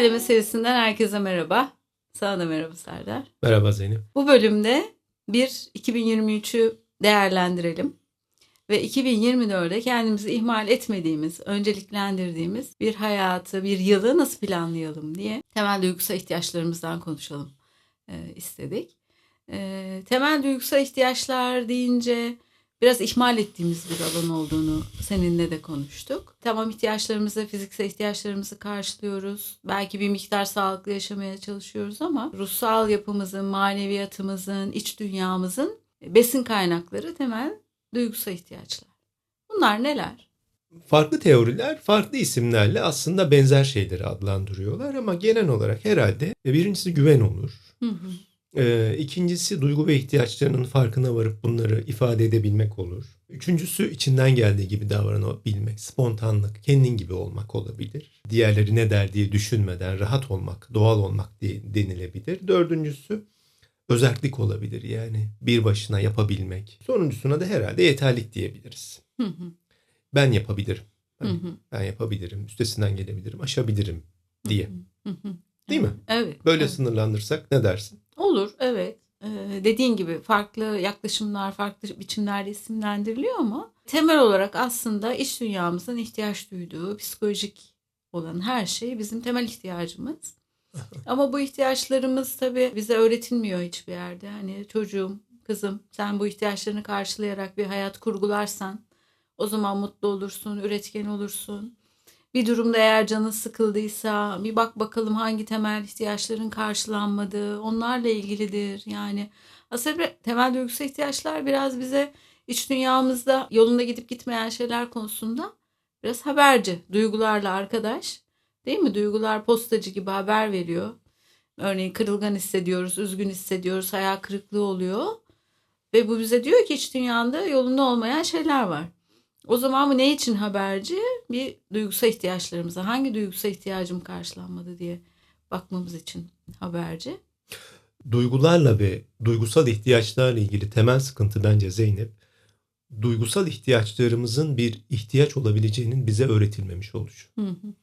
İlerleme serisinden herkese merhaba. Sana da merhaba Serdar. Merhaba Zeynep. Bu bölümde bir 2023'ü değerlendirelim. Ve 2024'de kendimizi ihmal etmediğimiz, önceliklendirdiğimiz bir hayatı, bir yılı nasıl planlayalım diye temel duygusal ihtiyaçlarımızdan konuşalım e, istedik. E, temel duygusal ihtiyaçlar deyince biraz ihmal ettiğimiz bir alan olduğunu seninle de konuştuk. Tamam ihtiyaçlarımızı, fiziksel ihtiyaçlarımızı karşılıyoruz. Belki bir miktar sağlıklı yaşamaya çalışıyoruz ama ruhsal yapımızın, maneviyatımızın, iç dünyamızın besin kaynakları temel duygusal ihtiyaçlar. Bunlar neler? Farklı teoriler farklı isimlerle aslında benzer şeyleri adlandırıyorlar ama genel olarak herhalde birincisi güven olur. Hı hı. Ee, ikincisi duygu ve ihtiyaçlarının farkına varıp bunları ifade edebilmek olur. Üçüncüsü içinden geldiği gibi davranabilmek, spontanlık, kendin gibi olmak olabilir. Diğerleri ne der diye düşünmeden rahat olmak, doğal olmak diye denilebilir. Dördüncüsü özellik olabilir yani bir başına yapabilmek. Sonuncusuna da herhalde yeterlik diyebiliriz. Hı hı. Ben yapabilirim. Hani hı. ben yapabilirim, üstesinden gelebilirim, aşabilirim diye. Hı hı. Değil mi? Evet. Böyle evet. sınırlandırsak ne dersin? Olur, evet. Ee, dediğin gibi farklı yaklaşımlar, farklı biçimlerde isimlendiriliyor ama temel olarak aslında iç dünyamızın ihtiyaç duyduğu psikolojik olan her şey bizim temel ihtiyacımız. ama bu ihtiyaçlarımız tabii bize öğretilmiyor hiçbir yerde. Hani çocuğum, kızım sen bu ihtiyaçlarını karşılayarak bir hayat kurgularsan o zaman mutlu olursun, üretken olursun. Bir durumda eğer canın sıkıldıysa bir bak bakalım hangi temel ihtiyaçların karşılanmadığı onlarla ilgilidir. Yani aslında temel duygusal ihtiyaçlar biraz bize iç dünyamızda yolunda gidip gitmeyen şeyler konusunda biraz haberci. Duygularla arkadaş değil mi? Duygular postacı gibi haber veriyor. Örneğin kırılgan hissediyoruz, üzgün hissediyoruz, hayal kırıklığı oluyor. Ve bu bize diyor ki iç dünyanda yolunda olmayan şeyler var. O zaman bu ne için haberci? Bir duygusal ihtiyaçlarımıza hangi duygusal ihtiyacım karşılanmadı diye bakmamız için haberci. Duygularla ve duygusal ihtiyaçlarla ilgili temel sıkıntı bence Zeynep, duygusal ihtiyaçlarımızın bir ihtiyaç olabileceğinin bize öğretilmemiş oluşu. Hı hı.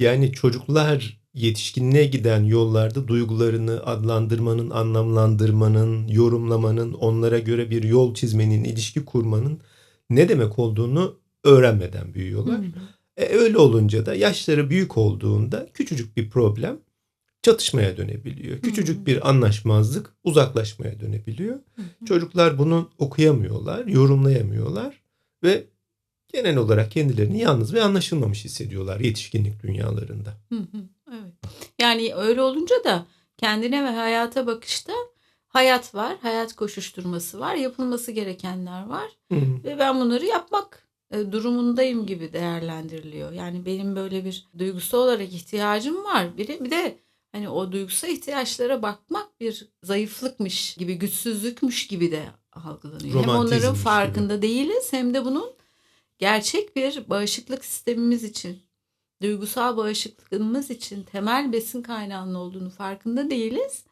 Yani çocuklar yetişkinliğe giden yollarda duygularını adlandırmanın, anlamlandırmanın, yorumlamanın, onlara göre bir yol çizmenin, ilişki kurmanın ne demek olduğunu öğrenmeden büyüyorlar. Hı hı. E, öyle olunca da yaşları büyük olduğunda küçücük bir problem çatışmaya dönebiliyor. Küçücük bir anlaşmazlık uzaklaşmaya dönebiliyor. Hı hı. Çocuklar bunu okuyamıyorlar, yorumlayamıyorlar ve genel olarak kendilerini yalnız ve anlaşılmamış hissediyorlar yetişkinlik dünyalarında. Hı hı, Evet. Yani öyle olunca da kendine ve hayata bakışta hayat var, hayat koşuşturması var, yapılması gerekenler var Hı hı. ve ben bunları yapmak e, durumundayım gibi değerlendiriliyor. Yani benim böyle bir duygusal olarak ihtiyacım var. Bir bir de hani o duygusal ihtiyaçlara bakmak bir zayıflıkmış gibi, güçsüzlükmüş gibi de algılanıyor. Hem onların farkında değiliz hem de bunun gerçek bir bağışıklık sistemimiz için, duygusal bağışıklığımız için temel besin kaynağının olduğunu farkında değiliz.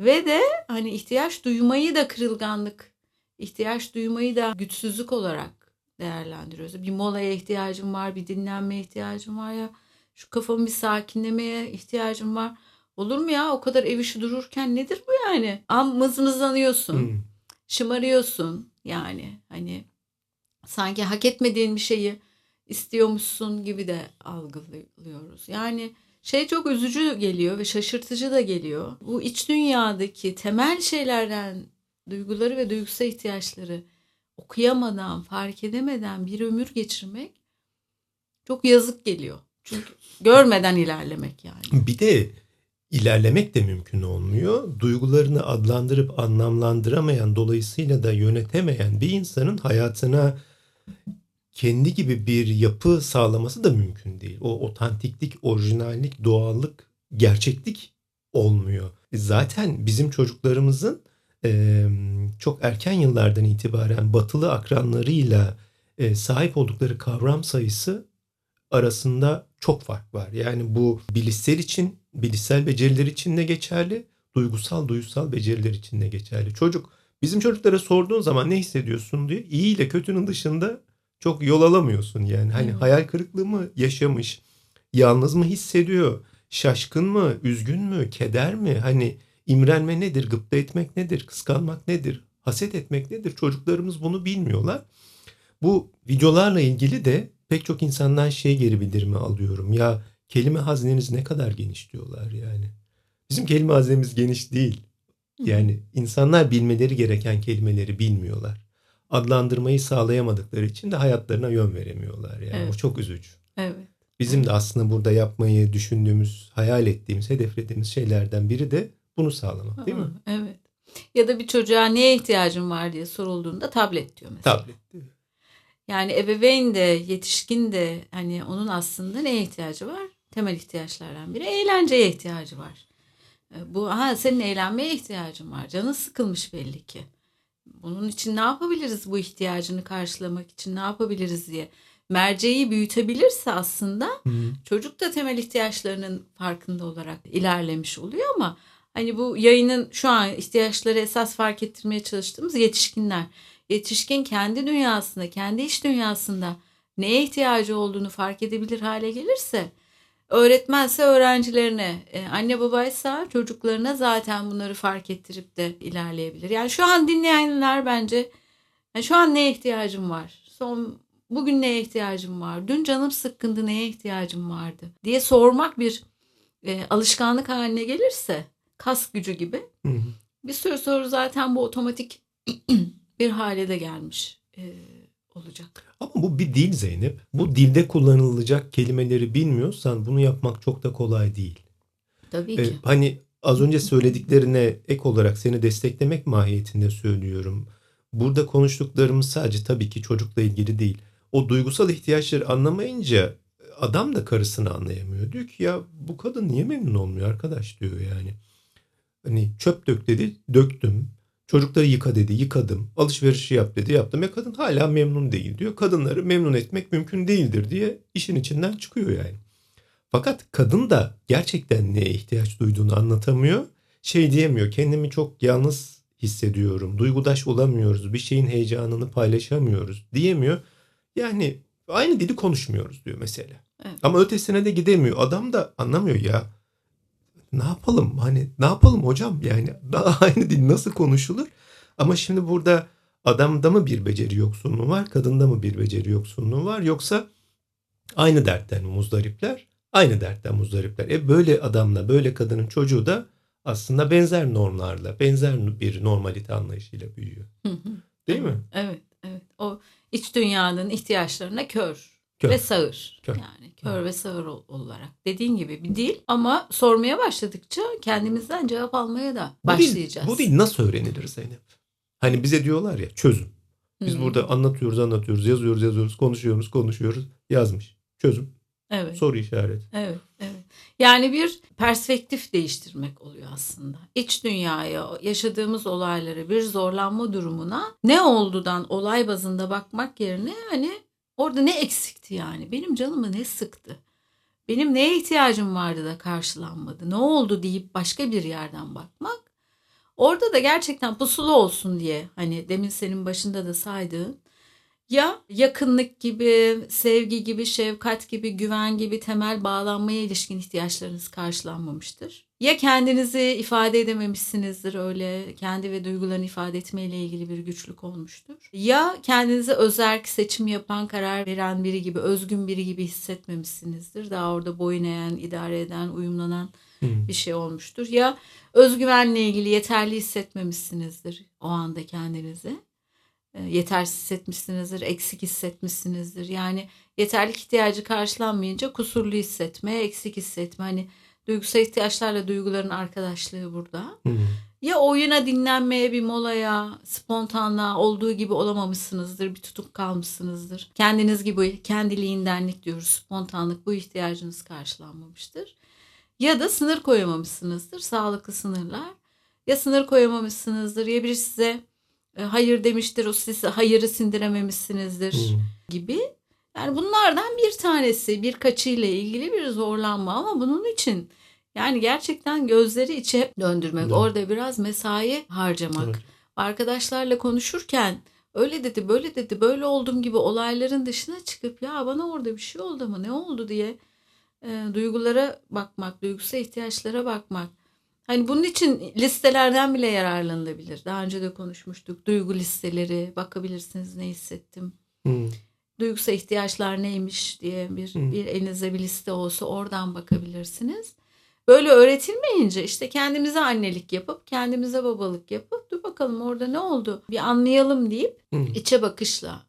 Ve de hani ihtiyaç duymayı da kırılganlık, ihtiyaç duymayı da güçsüzlük olarak değerlendiriyoruz. Bir molaya ihtiyacım var, bir dinlenmeye ihtiyacım var ya. Şu kafamı bir sakinlemeye ihtiyacım var. Olur mu ya o kadar ev işi dururken nedir bu yani? Am mızmızlanıyorsun Hı. şımarıyorsun yani hani sanki hak etmediğin bir şeyi istiyormuşsun gibi de algılıyoruz. Yani şey çok üzücü geliyor ve şaşırtıcı da geliyor. Bu iç dünyadaki temel şeylerden duyguları ve duygusal ihtiyaçları okuyamadan, fark edemeden bir ömür geçirmek çok yazık geliyor. Çünkü görmeden ilerlemek yani. Bir de ilerlemek de mümkün olmuyor. Duygularını adlandırıp anlamlandıramayan, dolayısıyla da yönetemeyen bir insanın hayatına kendi gibi bir yapı sağlaması da mümkün değil. O otantiklik, orijinallik, doğallık, gerçeklik olmuyor. Zaten bizim çocuklarımızın e, çok erken yıllardan itibaren batılı akranlarıyla e, sahip oldukları kavram sayısı arasında çok fark var. Yani bu bilişsel için, bilişsel beceriler için de geçerli, duygusal, duygusal beceriler için de geçerli. Çocuk bizim çocuklara sorduğun zaman ne hissediyorsun diye iyi ile kötünün dışında çok yol alamıyorsun yani. Hani Evet. hayal kırıklığı mı yaşamış, yalnız mı hissediyor, şaşkın mı, üzgün mü, keder mi? Hani imrenme nedir, gıpta etmek nedir, kıskanmak nedir, haset etmek nedir? Çocuklarımız bunu bilmiyorlar. Bu videolarla ilgili de pek çok insandan şey geri bildirimi alıyorum. Ya kelime hazneniz ne kadar geniş diyorlar yani. Bizim kelime haznemiz geniş değil. Yani insanlar bilmeleri gereken kelimeleri bilmiyorlar. Adlandırmayı sağlayamadıkları için de hayatlarına yön veremiyorlar. Yani Evet. o çok üzücü. Evet. Bizim de aslında burada yapmayı düşündüğümüz, hayal ettiğimiz, hedeflediğimiz şeylerden biri de bunu sağlamak değil mi? Aa, Evet. Ya da bir çocuğa neye ihtiyacın var diye sorulduğunda tablet diyor mesela. Tablet. Yani ebeveyn de yetişkin de hani onun aslında neye ihtiyacı var? Temel ihtiyaçlardan biri eğlenceye ihtiyacı var. E, Bu ha senin eğlenmeye ihtiyacın var. Canın sıkılmış belli ki. Bunun için ne yapabiliriz bu ihtiyacını karşılamak için ne yapabiliriz diye merceği büyütebilirse aslında Hı. çocuk da temel ihtiyaçlarının farkında olarak ilerlemiş oluyor ama hani bu yayının şu an ihtiyaçları esas fark ettirmeye çalıştığımız yetişkinler. Yetişkin kendi dünyasında, kendi iş dünyasında neye ihtiyacı olduğunu fark edebilir hale gelirse öğretmense öğrencilerine, e, anne babaysa çocuklarına zaten bunları fark ettirip de ilerleyebilir. Yani şu an dinleyenler bence yani şu an neye ihtiyacım var? Son bugün neye ihtiyacım var? Dün canım sıkkındı neye ihtiyacım vardı? diye sormak bir e, alışkanlık haline gelirse kas gücü gibi Hı hı. bir sürü soru zaten bu otomatik bir hale de gelmiş e, olacak. Ama bu bir dil Zeynep. Bu dilde kullanılacak kelimeleri bilmiyorsan bunu yapmak çok da kolay değil. Tabii Ee, ki. hani az önce söylediklerine ek olarak seni desteklemek mahiyetinde söylüyorum. Burada konuştuklarımız sadece tabii ki çocukla ilgili değil. O duygusal ihtiyaçları anlamayınca adam da karısını anlayamıyor. Diyor ki ya bu kadın niye memnun olmuyor arkadaş diyor yani. Hani çöp dök dedi döktüm. Çocukları yıka dedi yıkadım. Alışverişi yap dedi yaptım. Ya kadın hala memnun değil diyor. Kadınları memnun etmek mümkün değildir diye işin içinden çıkıyor yani. Fakat kadın da gerçekten neye ihtiyaç duyduğunu anlatamıyor. Şey diyemiyor. Kendimi çok yalnız hissediyorum. Duygudaş olamıyoruz. Bir şeyin heyecanını paylaşamıyoruz diyemiyor. Yani aynı dili konuşmuyoruz diyor mesela. Evet. Ama ötesine de gidemiyor. Adam da anlamıyor ya. Ne yapalım? Hani ne yapalım hocam? Yani daha aynı dil nasıl konuşulur? Ama şimdi burada adamda mı bir beceri yoksunluğu var? Kadında mı bir beceri yoksunluğu var? Yoksa aynı dertten muzdaripler? Aynı dertten muzdaripler. E böyle adamla böyle kadının çocuğu da aslında benzer normlarla, benzer bir normalite anlayışıyla büyüyor. Hı hı. Değil mi? Evet, evet. O iç dünyanın ihtiyaçlarına kör, Kör. ve sağır. Kör. Yani kör ve sağır ol- olarak. Dediğin gibi bir dil ama sormaya başladıkça kendimizden cevap almaya da Bu dil- başlayacağız. bu dil nasıl öğrenilir Zeynep? Hani bize diyorlar ya çözüm. Biz Hı. burada anlatıyoruz, anlatıyoruz, yazıyoruz, yazıyoruz, konuşuyoruz, konuşuyoruz. Yazmış. Çözüm. Evet. Soru işareti. Evet, evet. Yani bir perspektif değiştirmek oluyor aslında. İç dünyaya, yaşadığımız olaylara, bir zorlanma durumuna ne oldudan olay bazında bakmak yerine hani orada ne eksikti yani? Benim canımı ne sıktı? Benim neye ihtiyacım vardı da karşılanmadı? Ne oldu deyip başka bir yerden bakmak. Orada da gerçekten pusulu olsun diye hani demin senin başında da saydığın ya yakınlık gibi, sevgi gibi, şefkat gibi, güven gibi temel bağlanmaya ilişkin ihtiyaçlarınız karşılanmamıştır. Ya kendinizi ifade edememişsinizdir öyle kendi ve duygularını ifade etmeyle ilgili bir güçlük olmuştur. Ya kendinizi özerk seçim yapan, karar veren biri gibi, özgün biri gibi hissetmemişsinizdir. Daha orada boyun eğen, idare eden, uyumlanan Hı. bir şey olmuştur. Ya özgüvenle ilgili yeterli hissetmemişsinizdir o anda kendinizi. E, Yetersiz hissetmişsinizdir, eksik hissetmişsinizdir. Yani yeterlik ihtiyacı karşılanmayınca kusurlu hissetme, eksik hissetme. Hani duygusal ihtiyaçlarla duyguların arkadaşlığı burada. Hı. Ya oyuna, dinlenmeye, bir molaya, spontanlığa olduğu gibi olamamışsınızdır, bir tutuk kalmışsınızdır. Kendiniz gibi kendiliğindenlik diyoruz, spontanlık bu ihtiyacınız karşılanmamıştır. Ya da sınır koyamamışsınızdır, sağlıklı sınırlar. Ya sınır koyamamışsınızdır ya biri size e, hayır demiştir, o size hayırı sindirememişsinizdir Hı. gibi. Yani bunlardan bir tanesi birkaçıyla ilgili bir zorlanma ama bunun için yani gerçekten gözleri içe döndürmek, Doğru. orada biraz mesai harcamak. Evet. Arkadaşlarla konuşurken öyle dedi, böyle dedi, böyle oldum gibi olayların dışına çıkıp ya bana orada bir şey oldu mu, ne oldu diye e, duygulara bakmak, duygusal ihtiyaçlara bakmak. Hani bunun için listelerden bile yararlanılabilir. Daha önce de konuşmuştuk. Duygu listeleri bakabilirsiniz ne hissettim. Hmm. Duygusal ihtiyaçlar neymiş diye bir, bir elinizde bir liste olsa oradan bakabilirsiniz. Böyle öğretilmeyince işte kendimize annelik yapıp kendimize babalık yapıp dur bakalım orada ne oldu bir anlayalım deyip içe bakışla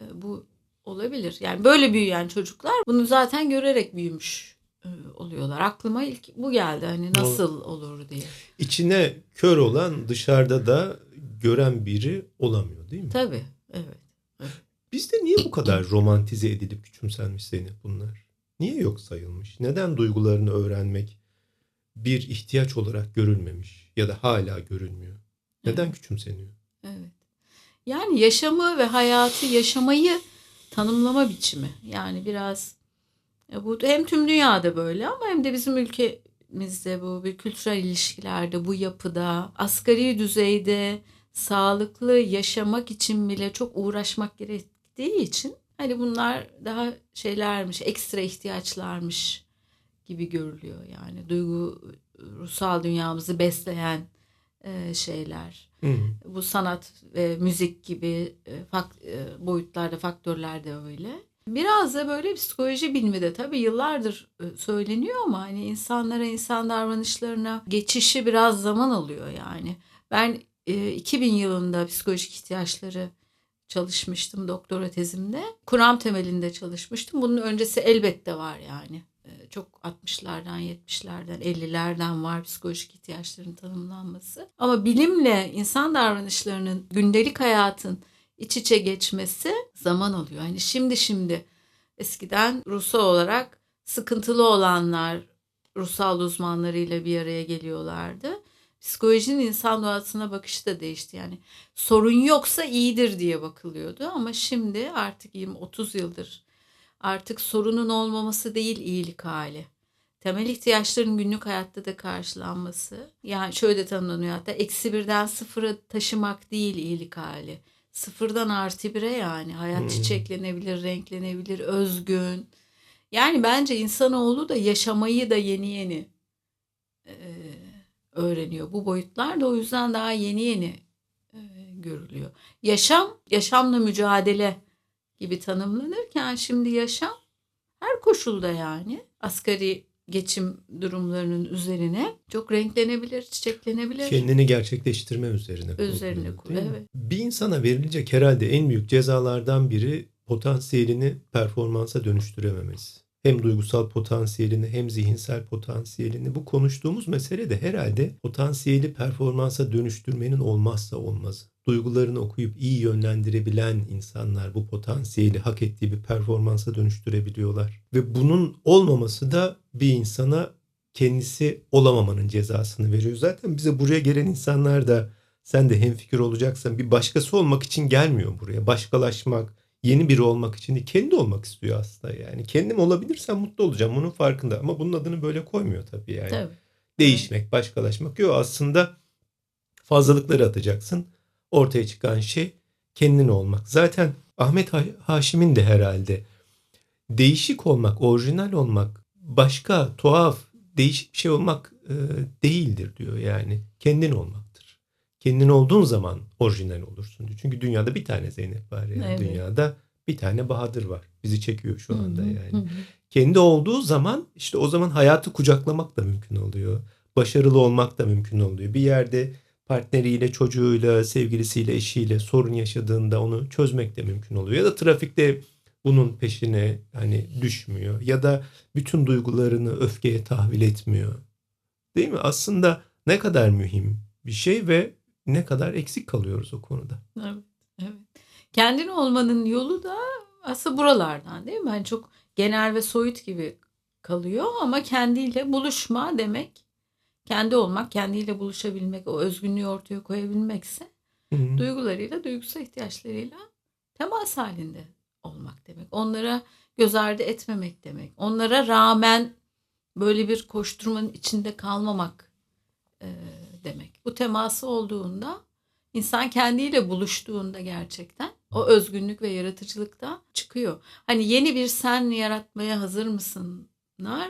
e, bu olabilir. Yani böyle büyüyen çocuklar bunu zaten görerek büyümüş e, oluyorlar. Aklıma ilk bu geldi hani nasıl olur diye. İçine kör olan dışarıda da gören biri olamıyor değil mi? Tabii evet. Bizde niye bu kadar romantize edilip küçümsenmiş Zeynep bunlar? Niye yok sayılmış? Neden duygularını öğrenmek bir ihtiyaç olarak görülmemiş ya da hala görülmüyor? Neden küçümseniyor? Evet. Yani yaşamı ve hayatı yaşamayı tanımlama biçimi. Yani biraz e, bu hem tüm dünyada böyle ama hem de bizim ülkemizde bu bir kültürel ilişkilerde bu yapıda asgari düzeyde sağlıklı yaşamak için bile çok uğraşmak gerektiği için hani bunlar daha şeylermiş, ekstra ihtiyaçlarmış gibi görülüyor yani duygu ruhsal dünyamızı besleyen e, şeyler Hı. bu sanat ve müzik gibi e, e, boyutlarda faktörler de öyle. Biraz da böyle psikoloji bilimi de tabii yıllardır söyleniyor ama hani insanlara insan davranışlarına geçişi biraz zaman alıyor yani. Ben e, 2000 yılında psikolojik ihtiyaçları çalışmıştım doktora tezimde. Kuram temelinde çalışmıştım. Bunun öncesi elbette var yani. E, Çok 60'lardan, 70'lerden, 50'lerden var psikolojik ihtiyaçların tanımlanması. Ama bilimle insan davranışlarının gündelik hayatın iç içe geçmesi zaman alıyor. Hani şimdi şimdi eskiden ruhsal olarak sıkıntılı olanlar ruhsal uzmanlarıyla bir araya geliyorlardı. Psikolojinin insan doğasına bakışı da değişti. Yani sorun yoksa iyidir diye bakılıyordu ama şimdi artık 20-30 yıldır artık sorunun olmaması değil iyilik hali. Temel ihtiyaçların günlük hayatta da karşılanması. Yani şöyle de tanımlanıyor hatta eksi birden sıfıra taşımak değil iyilik hali. Sıfırdan artı bire yani hayat Hmm. çiçeklenebilir, renklenebilir, özgün. Yani bence insanoğlu da yaşamayı da yeni yeni e, öğreniyor. Bu boyutlar da o yüzden daha yeni yeni e, görülüyor. Yaşam, yaşamla mücadele gibi tanımlanırken şimdi yaşam her koşulda yani asgari geçim durumlarının üzerine çok renklenebilir, çiçeklenebilir. Kendini gerçekleştirme üzerine. Üzerine kurulu, evet. Bir insana verilecek herhalde en büyük cezalardan biri potansiyelini performansa dönüştürememesi. Hem duygusal potansiyelini hem zihinsel potansiyelini bu konuştuğumuz mesele de herhalde potansiyeli performansa dönüştürmenin olmazsa olmazı. Duygularını okuyup iyi yönlendirebilen insanlar bu potansiyeli hak ettiği bir performansa dönüştürebiliyorlar. Ve bunun olmaması da bir insana kendisi olamamanın cezasını veriyor. Zaten bize buraya gelen insanlar da sen de hemfikir olacaksan bir başkası olmak için gelmiyor buraya. Başkalaşmak, yeni biri olmak için değil, kendi olmak istiyor aslında yani. Kendim olabilirsem mutlu olacağım bunun farkında ama bunun adını böyle koymuyor tabii yani. Tabii. Değişmek, başkalaşmak yok aslında fazlalıkları atacaksın. Ortaya çıkan şey kendin olmak. Zaten Ahmet Ha- Haşim'in de herhalde değişik olmak, orijinal olmak, başka, tuhaf, değişik bir şey olmak e, değildir diyor yani. Kendin olmaktır. Kendin olduğun zaman orijinal olursun diyor. Çünkü dünyada bir tane Zeynep var yani. Evet. Dünyada bir tane Bahadır var. Bizi çekiyor şu anda Hı hı, yani hı hı. kendi olduğu zaman işte o zaman hayatı kucaklamak da mümkün oluyor. Başarılı olmak da mümkün oluyor. Bir yerde partneriyle, çocuğuyla, sevgilisiyle, eşiyle sorun yaşadığında onu çözmek de mümkün oluyor. Ya da trafikte bunun peşine hani düşmüyor ya da bütün duygularını öfkeye tahvil etmiyor. Değil mi? Aslında ne kadar mühim bir şey ve ne kadar eksik kalıyoruz o konuda. Evet, evet. Kendin olmanın yolu da aslında buralardan değil mi? Hani çok genel ve soyut gibi kalıyor ama kendiyle buluşma demek, kendi olmak, kendiyle buluşabilmek, o özgünlüğü ortaya koyabilmekse Hı hı. duygularıyla, duygusal ihtiyaçlarıyla temas halinde olmak demek. Onlara göz ardı etmemek demek. Onlara rağmen böyle bir koşturmanın içinde kalmamak e, demek. Bu teması olduğunda insan kendiyle buluştuğunda gerçekten o özgünlük ve yaratıcılık da çıkıyor. Hani yeni bir sen yaratmaya hazır mısın yaklaşımlar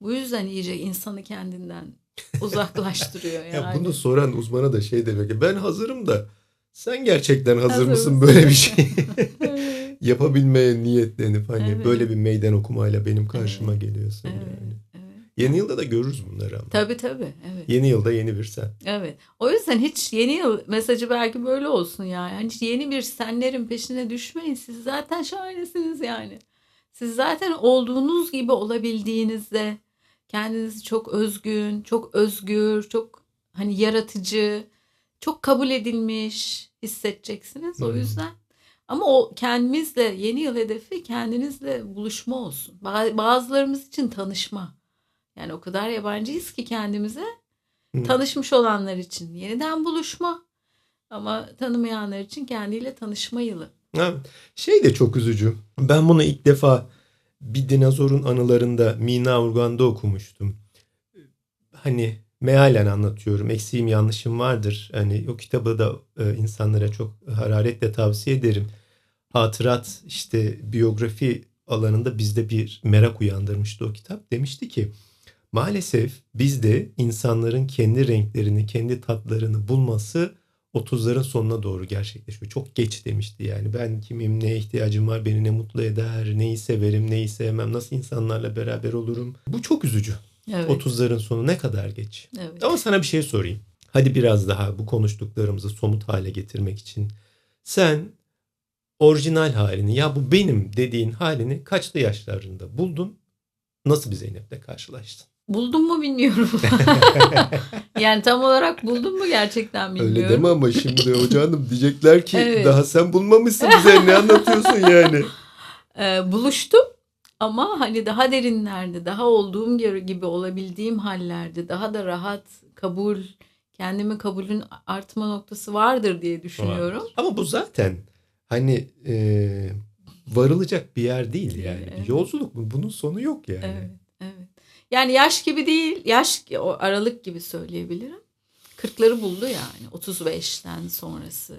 bu yüzden iyice insanı kendinden uzaklaştırıyor yani. Ya bunu soran uzmana da şey demek ki ben hazırım da sen gerçekten hazır, Hazır mısın böyle bir şey Evet, yapabilmeye niyetlenip hani Evet. böyle bir meydan okumayla benim karşıma geliyorsun evet, yani. Yeni yılda da görürüz bunları ama. Tabii tabii. Evet. Yeni yılda yeni bir sen. Evet. O yüzden hiç yeni yıl mesajı belki böyle olsun yani. Hani yeni bir senlerin peşine düşmeyin. Siz zaten şahanesiniz yani. Siz zaten olduğunuz gibi olabildiğinizde kendinizi çok özgün, çok özgür, çok hani yaratıcı, çok kabul edilmiş hissedeceksiniz. O yüzden ama o kendimizle yeni yıl hedefi kendinizle buluşma olsun. Ba- Bazılarımız için tanışma. Yani o kadar yabancıyız ki kendimize. Hı. Tanışmış olanlar için yeniden buluşma. Ama tanımayanlar için kendiyle tanışma yılı. Ha, şey de çok üzücü. Ben bunu ilk defa bir dinozorun anılarında Mina Urgan'da okumuştum. Hani mealen anlatıyorum. Eksiğim yanlışım vardır. Hani o kitabı da e, insanlara çok hararetle tavsiye ederim. Hatırat işte biyografi alanında bizde bir merak uyandırmıştı o kitap. Demişti ki maalesef bizde insanların kendi renklerini, kendi tatlarını bulması 30'ların sonuna doğru gerçekleşiyor. Çok geç demişti yani. Ben kimim, neye ihtiyacım var, beni ne mutlu eder, neyi severim, neyi sevmem, nasıl insanlarla beraber olurum. Bu çok üzücü. Evet. 30'ların sonu ne kadar geç. evet. Ama sana bir şey sorayım. Hadi biraz daha bu konuştuklarımızı somut hale getirmek için. Sen orijinal halini ya bu benim dediğin halini kaçlı yaşlarında buldun? Nasıl bir Zeynep'le karşılaştın? Buldum mu bilmiyorum. yani tam olarak buldum mu gerçekten bilmiyorum. Öyle deme ama şimdi hocanım diyecekler ki Evet. daha sen bulmamışsın bize ne anlatıyorsun yani. Ee, buluştum ama hani daha derinlerde, daha olduğum gibi olabildiğim hallerde, daha da rahat kabul, kendimi kabulün artma noktası vardır diye düşünüyorum. Ama bu zaten hani e, varılacak bir yer değil yani. Evet. Yolculuk bu. Bunun sonu yok yani. Evet. Yani yaş gibi değil, yaş o aralık gibi söyleyebilirim. 40'ları buldu yani. 35'ten sonrası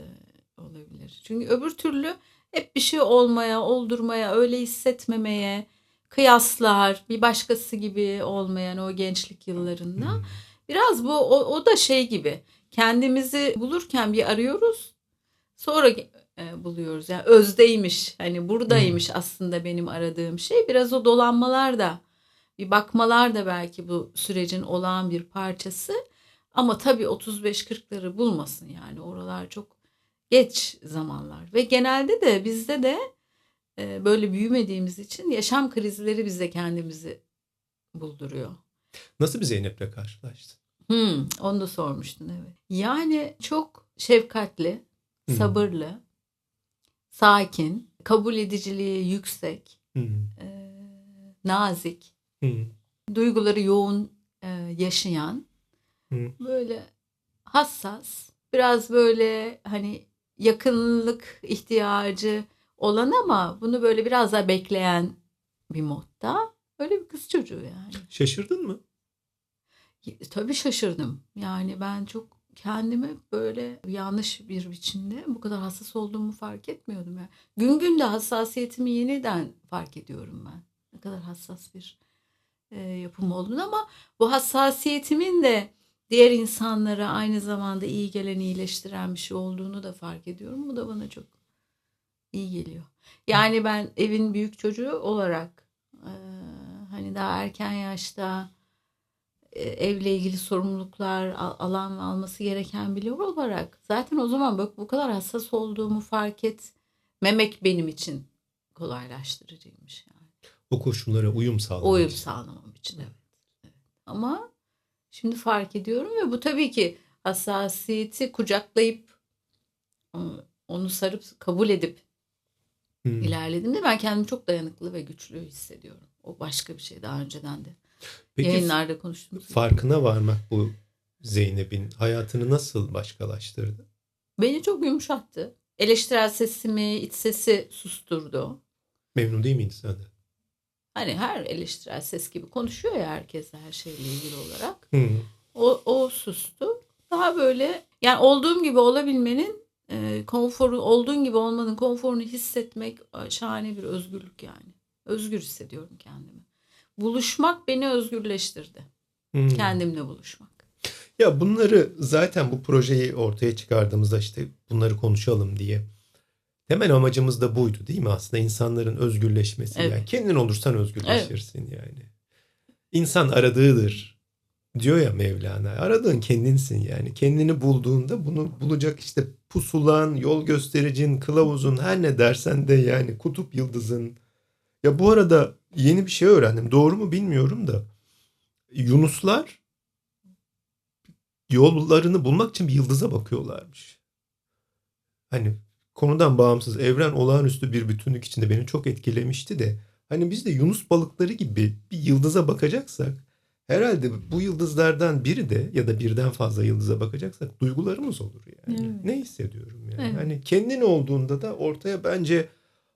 olabilir. Çünkü öbür türlü hep bir şey olmaya, oldurmaya, öyle hissetmemeye, kıyaslar, bir başkası gibi olmayan o gençlik yıllarında. Hmm. Biraz bu o, o da şey gibi. Kendimizi bulurken bir arıyoruz. Sonra e, buluyoruz. Yani özdeymiş. Hani buradaymış aslında benim aradığım şey. Biraz o dolanmalar da bir bakmalar da belki bu sürecin olağan bir parçası. Ama tabii 35-40'ları bulmasın yani. Oralar çok geç zamanlar. Ve genelde de bizde de e, böyle büyümediğimiz için yaşam krizleri bize kendimizi bulduruyor. Nasıl bir Zeynep'le karşılaştın? Hmm, onu da sormuştun evet. Yani çok şefkatli, Hmm. sabırlı, sakin, kabul ediciliği yüksek, Hmm. e, nazik, Duyguları yoğun e, yaşayan, Hmm. böyle hassas, biraz böyle hani yakınlık ihtiyacı olan ama bunu böyle biraz daha bekleyen bir modda. Öyle bir kız çocuğu yani. Şaşırdın mı? Tabii şaşırdım. Yani ben çok kendimi böyle yanlış bir biçimde bu kadar hassas olduğumu fark etmiyordum. Yani. Gün gün de hassasiyetimi yeniden fark ediyorum ben. Ne kadar hassas bir e, yapım olduğunu ama bu hassasiyetimin de diğer insanlara aynı zamanda iyi gelen, iyileştiren bir şey olduğunu da fark ediyorum. Bu da bana çok iyi geliyor. Yani ben evin büyük çocuğu olarak e, hani daha erken yaşta e, evle ilgili sorumluluklar al- alan ve alması gereken biri olarak zaten o zaman bak bu kadar hassas olduğumu fark etmemek benim için kolaylaştırıcıymış yani. O koşullara uyum sağlamak. Uyum için. sağlamam için evet. evet. Ama şimdi fark ediyorum ve bu tabii ki hassasiyeti kucaklayıp onu- sarıp kabul edip Hmm. ilerlediğimde ben kendimi çok dayanıklı ve güçlü hissediyorum. O başka bir şey daha önceden de Peki yayınlarda konuştuğumuz gibi. farkına varmak bu Zeynep'in hayatını nasıl başkalaştırdı? Beni çok yumuşattı. Eleştirel sesimi, iç sesi susturdu. Memnun değil miydin sen de? Hani her eleştirel ses gibi konuşuyor ya herkes her şeyle ilgili olarak. O, o sustu. Daha böyle yani olduğum gibi olabilmenin e, konforu, olduğun gibi olmanın konforunu hissetmek e, şahane bir özgürlük yani. Özgür hissediyorum kendimi. buluşmak beni özgürleştirdi. Hmm. Kendimle buluşmak. Ya bunları zaten bu projeyi ortaya çıkardığımızda işte bunları konuşalım diye. Temel amacımız da buydu değil mi aslında insanların özgürleşmesi. Evet. Yani kendin olursan özgürleşirsin yani. İnsan aradığıdır diyor ya Mevlana. Aradığın kendinsin yani. Kendini bulduğunda bunu bulacak işte pusulan, yol göstericin, kılavuzun her ne dersen de yani kutup yıldızın. Ya bu arada yeni bir şey öğrendim. Doğru mu bilmiyorum da. Yunuslar yollarını bulmak için bir yıldıza bakıyorlarmış. Hani konudan bağımsız evren olağanüstü bir bütünlük içinde beni çok etkilemişti de hani biz de Yunus balıkları gibi bir yıldıza bakacaksak herhalde bu yıldızlardan biri de ya da birden fazla yıldıza bakacaksak duygularımız olur yani. Evet. Ne hissediyorum yani. Evet. Hani kendin olduğunda da ortaya bence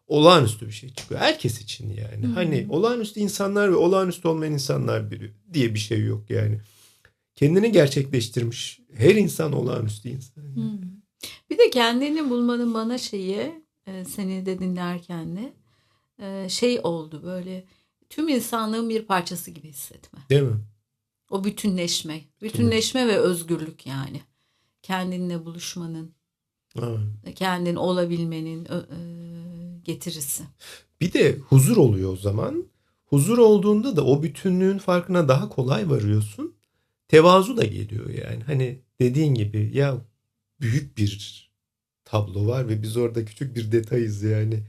olağanüstü bir şey çıkıyor. Herkes için yani. Hı hı. Hani olağanüstü insanlar ve olağanüstü olmayan insanlar biri diye bir şey yok yani. Kendini gerçekleştirmiş her insan olağanüstü insan. Hmm. Bir de kendini bulmanın bana şeyi e, seni de dinlerken de e, şey oldu böyle tüm insanlığın bir parçası gibi hissetme. Değil mi? O bütünleşme. Bütünleşme ve özgürlük yani. Kendinle buluşmanın, Evet. kendin olabilmenin e, getirisi. Bir de huzur oluyor o zaman. Huzur olduğunda da o bütünlüğün farkına daha kolay varıyorsun. Tevazu da geliyor yani. Hani dediğin gibi ya büyük bir tablo var ve biz orada küçük bir detayız yani.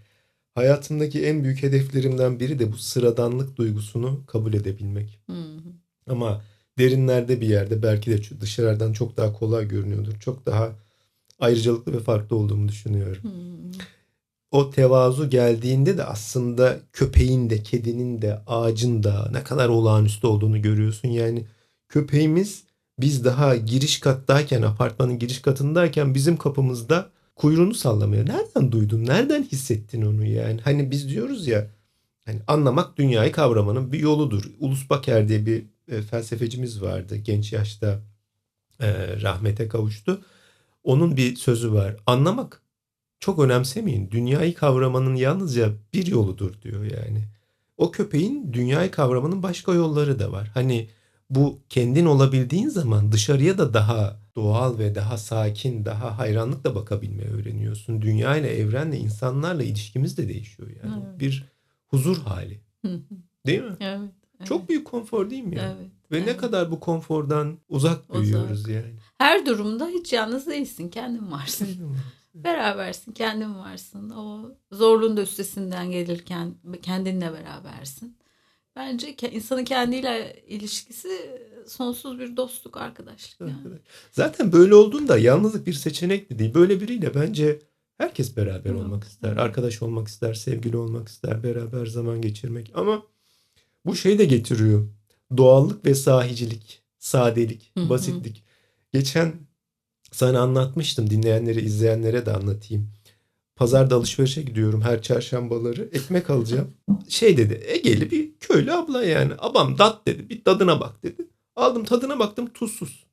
Hayatımdaki en büyük hedeflerimden biri de bu sıradanlık duygusunu kabul edebilmek. Hı hı. Ama derinlerde bir yerde belki de dışarıdan çok daha kolay görünüyordur. Çok daha ayrıcalıklı ve farklı olduğumu düşünüyorum. Hı. o tevazu geldiğinde de aslında köpeğin de, kedinin de, ağacın da ne kadar olağanüstü olduğunu görüyorsun. Yani köpeğimiz biz daha giriş kattayken, apartmanın giriş katındayken bizim kapımızda kuyruğunu sallamaya. Nereden duydun? Nereden hissettin onu yani? Hani biz diyoruz ya hani anlamak dünyayı kavramanın bir yoludur. Ulus Baker diye bir e, felsefecimiz vardı. Genç yaşta e, rahmete kavuştu. Onun bir sözü var. Anlamak çok önemsemeyin. Dünyayı kavramanın yalnızca bir yoludur diyor yani. O köpeğin dünyayı kavramanın başka yolları da var. Hani bu kendin olabildiğin zaman dışarıya da daha doğal ve daha sakin, daha hayranlıkla bakabilmeyi öğreniyorsun. Dünya ile, evrenle, insanlarla ilişkimiz de değişiyor yani. Evet. Bir huzur hali. Değil mi? Evet. evet. Çok büyük konfor değil mi? yani? Evet. Ve ne evet. kadar bu konfordan uzak Uzak. büyüyoruz yani. Her durumda hiç yalnız değilsin. Kendin varsın. Berabersin, kendin varsın. O zorluğun da üstesinden gelirken kendinle berabersin. Bence insanın kendiyle ilişkisi sonsuz bir dostluk, arkadaşlık. Yani. Zaten böyle olduğunda yalnızlık bir seçenek de değil. Böyle biriyle bence herkes beraber Evet. olmak ister. Arkadaş olmak ister, sevgili olmak ister, beraber zaman geçirmek. Ama bu şey de getiriyor. Doğallık ve sahicilik, sadelik, basitlik. Geçen sana anlatmıştım. Dinleyenlere, izleyenlere de anlatayım. Pazarda alışverişe gidiyorum her çarşambaları. Ekmek alacağım. Şey dedi. Egeli bir köylü abla yani. Abam dat dedi. Bir tadına bak dedi. Aldım tadına baktım tuzsuz.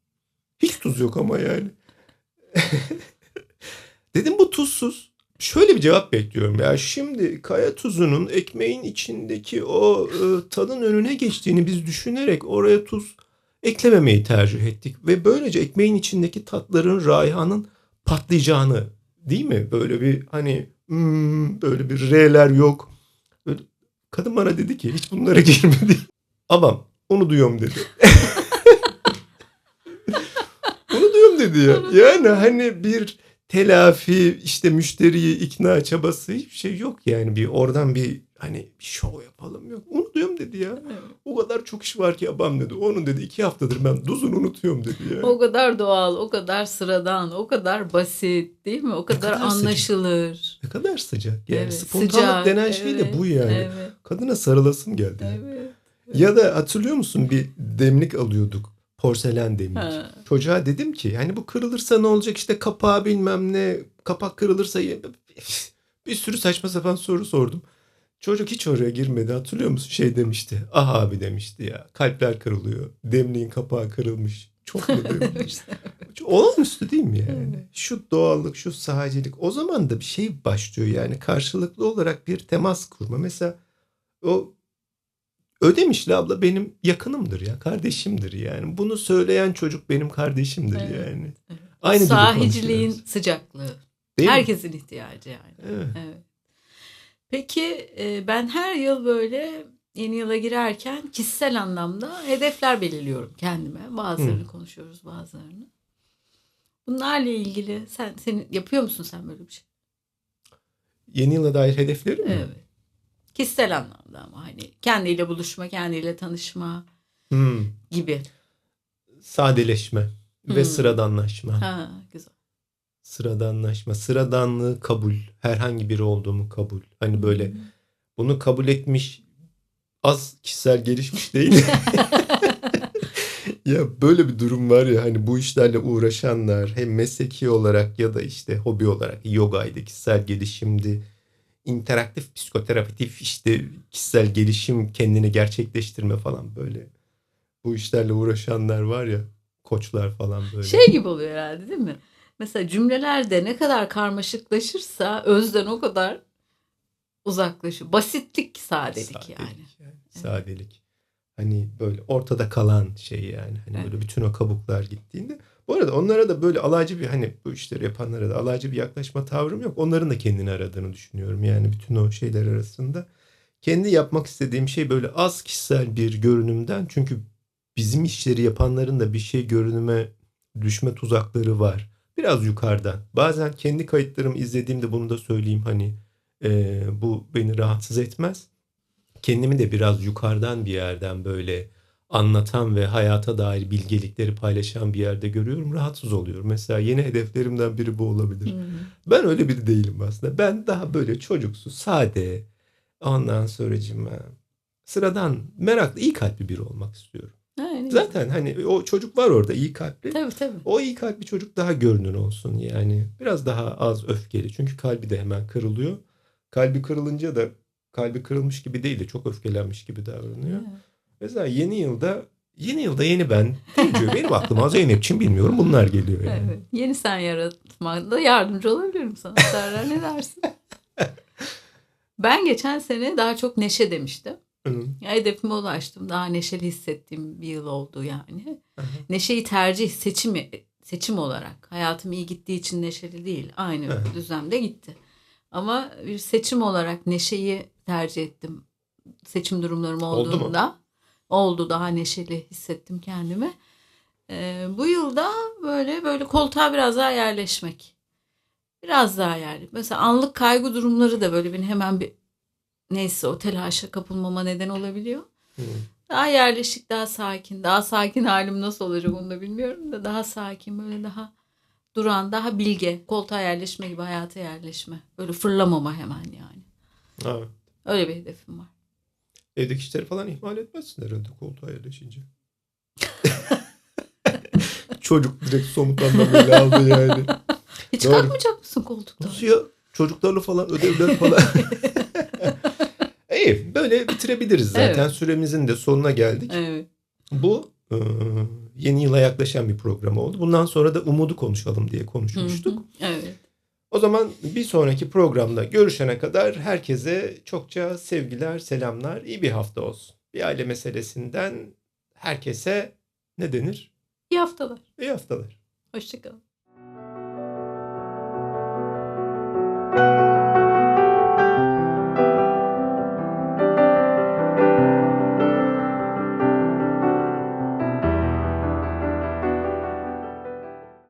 Hiç tuz yok ama yani. Dedim bu tuzsuz. Şöyle bir cevap bekliyorum ya. Şimdi kaya tuzunun ekmeğin içindeki o e, tadın önüne geçtiğini biz düşünerek oraya tuz eklememeyi tercih ettik. Ve böylece ekmeğin içindeki tatların, raihanın patlayacağını değil mi? Böyle bir hani hmm, böyle bir R'ler yok. Böyle, kadın bana dedi ki hiç bunlara girmedi. Abam onu duyuyorum dedi. onu duyuyorum dedi ya. Yani hani bir telafi işte müşteriyi ikna çabası hiçbir şey yok yani bir oradan bir hani bir şov yapalım yok. Onu duyuyorum dedi ya. Evet. O kadar çok iş var ki abam dedi. Onun dedi iki haftadır ben duzunu unutuyorum dedi ya. O kadar doğal, o kadar sıradan, o kadar basit değil mi? O kadar, kadar sıcak. anlaşılır. Ne kadar sıcak. Yani Evet, spontanlık sıcak, denen şey de evet, bu yani. Evet, Kadına sarılasın geldi. evet. Ya da hatırlıyor musun bir demlik alıyorduk. Porselen demlik. Ha. Çocuğa dedim ki hani bu kırılırsa ne olacak işte kapağı bilmem ne kapak kırılırsa bir sürü saçma sapan soru sordum. Çocuk hiç oraya girmedi hatırlıyor musun? Şey demişti. Ah abi demişti ya. Kalpler kırılıyor. Demliğin kapağı kırılmış. Çok mu demiş. Olağanüstü değil mi yani? Şu doğallık, şu sahicilik. O zaman da bir şey başlıyor yani. Karşılıklı olarak bir temas kurma. Mesela o Ödemişli abla benim yakınımdır ya. Kardeşimdir yani. Bunu söyleyen çocuk benim kardeşimdir Evet, yani. evet. Aynı Sahiciliğin sıcaklığı. Değil mi? Herkesin ihtiyacı yani. Evet. Evet. Peki e, ben her yıl böyle yeni yıla girerken kişisel anlamda hedefler belirliyorum kendime. Bazılarını konuşuyoruz bazılarını. Bunlarla ilgili sen senin yapıyor musun sen böyle bir şey? Yeni yıla dair hedeflerim mi? Evet. Kişisel anlamda ama hani kendiyle buluşma, kendiyle tanışma Hmm. gibi. Sadeleşme ve Hmm. sıradanlaşma. Ha güzel. Sıradanlaşma, sıradanlığı kabul, herhangi biri olduğumu kabul. Hani böyle Hmm. bunu kabul etmiş az kişisel gelişmiş değil. ya böyle bir durum var ya hani bu işlerle uğraşanlar hem mesleki olarak ya da işte hobi olarak yogaydı, kişisel gelişimdi, interaktif psikoterapitif işte kişisel gelişim, kendini gerçekleştirme falan böyle. Bu işlerle uğraşanlar var ya koçlar falan böyle. Şey gibi oluyor herhalde değil mi? Mesela cümlelerde ne kadar karmaşıklaşırsa özden o kadar uzaklaşıyor. Basitlik sadelik, yani. Sadelik. Hani böyle ortada kalan şey yani. Hani Evet. böyle bütün o kabuklar gittiğinde. Bu arada onlara da böyle alaycı bir hani bu işleri yapanlara da alaycı bir yaklaşma tavrım yok. Onların da kendini aradığını düşünüyorum. Yani bütün o şeyler arasında. Kendi yapmak istediğim şey böyle az kişisel bir görünümden. Çünkü bizim işleri yapanların da bir şey görünüme düşme tuzakları var. Biraz yukarıdan. Bazen kendi kayıtlarımı izlediğimde bunu da söyleyeyim hani e, bu beni rahatsız etmez. Kendimi de biraz yukarıdan bir yerden böyle anlatan ve hayata dair bilgelikleri paylaşan bir yerde görüyorum. Rahatsız oluyorum. Mesela yeni hedeflerimden biri bu olabilir. Hmm. Ben öyle biri değilim aslında. Ben daha böyle çocuksu, sade, ondan sonracıma sıradan, meraklı, iyi kalpli biri olmak istiyorum. Zaten hani o çocuk var orada iyi kalpli. Tabii tabii. O iyi kalpli çocuk daha görünür olsun yani. Biraz daha az öfkeli. Çünkü kalbi de hemen kırılıyor. Kalbi kırılınca da kalbi kırılmış gibi değil de çok öfkelenmiş gibi davranıyor. Evet. Mesela yeni yılda yeni yılda yeni ben deyince benim aklıma Zeynep'ciğim bilmiyorum bunlar geliyor yani. Evet. Yeni sen yaratmada yardımcı olabilirim sana. Serra ne dersin? ben geçen sene daha çok neşe demiştim. Hı. Ya hedefime ulaştım. Daha neşeli hissettiğim bir yıl oldu yani. Aha. Neşeyi tercih, seçim seçim olarak. Hayatım iyi gittiği için neşeli değil. Aynı Evet. düzlemde gitti. Ama bir seçim olarak neşeyi tercih ettim. Seçim durumlarım Oldu mu? olduğunda. Oldu daha neşeli hissettim kendimi. Ee, bu yılda böyle böyle koltuğa biraz daha yerleşmek. Biraz daha yani. Mesela anlık kaygı durumları da böyle beni hemen bir neyse o telaşa kapılmama neden olabiliyor. Hı. Daha yerleşik, daha sakin. Daha sakin halim nasıl olacak onu da bilmiyorum da daha sakin böyle daha duran, daha bilge. Koltuğa yerleşme gibi hayata yerleşme. Böyle fırlamama hemen yani. Evet. Öyle bir hedefim var. Evdeki işleri falan ihmal etmezsin herhalde koltuğa yerleşince. Çocuk direkt somut anlamıyla aldı yani. Hiç Doğru. kalkmayacak mısın koltuktan? Nasıl ya? Çocuklarla falan ödevler falan. İyi böyle bitirebiliriz zaten. Evet. Süremizin de sonuna geldik. Evet. Bu e, yeni yıla yaklaşan bir program oldu. Bundan sonra da umudu konuşalım diye konuşmuştuk. Hı hı. Evet. O zaman bir sonraki programda görüşene kadar herkese çokça sevgiler, selamlar, iyi bir hafta olsun. Bir aile meselesinden herkese ne denir? İyi haftalar. İyi haftalar. Hoşçakalın.